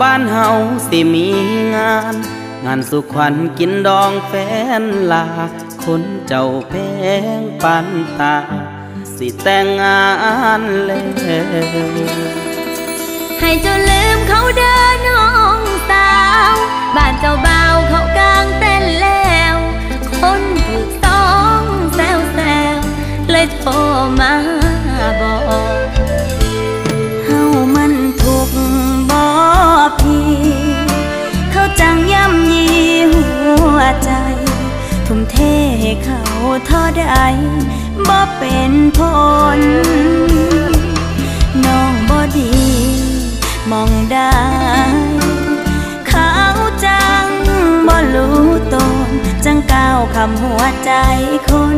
บ้านเฮาสิมีงาน งานสุขวัญกินดองแฟนลา คนเจ้าแพงปันตา สิแต่งงานแล้วให้เจ้าลืมเขาเดินน้องสาว บ้านเจ้าบ่าวเขากลางเต้น เขาเท่าใดบ่เป็นผลน้องบ่ดีมองได้เขาจังบ่รู้ตนจังก้าวคำหัวใจคน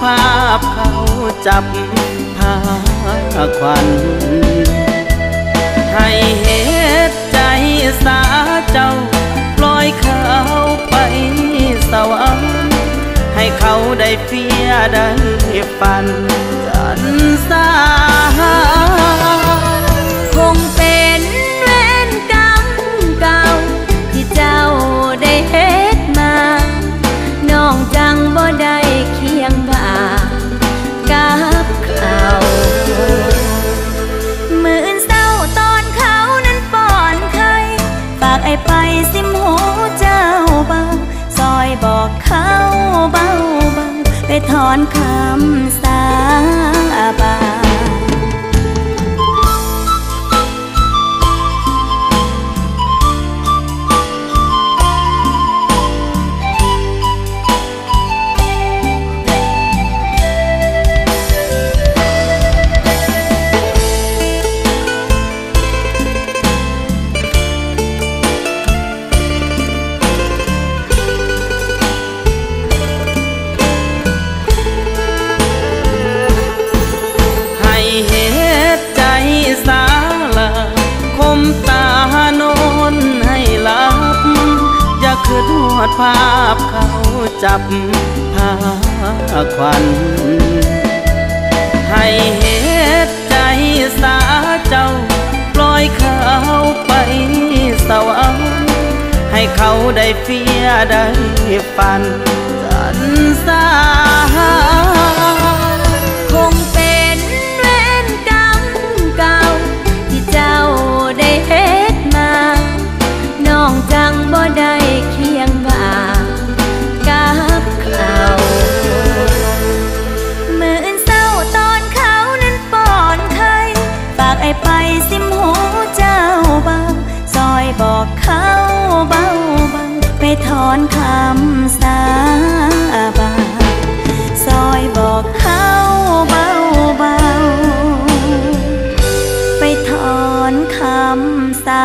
ภาพเขาจับพาควันให้เห็น ถอนคำสาบาน จับผ้าควัน ให้เหตุใจสาเจ้า ปล่อยเขาไปสวรรค์ให้เขาได้เฟียได้ฝันจันสาำสาบาซอยบอกเขาเบาเบาไปถอนคำสา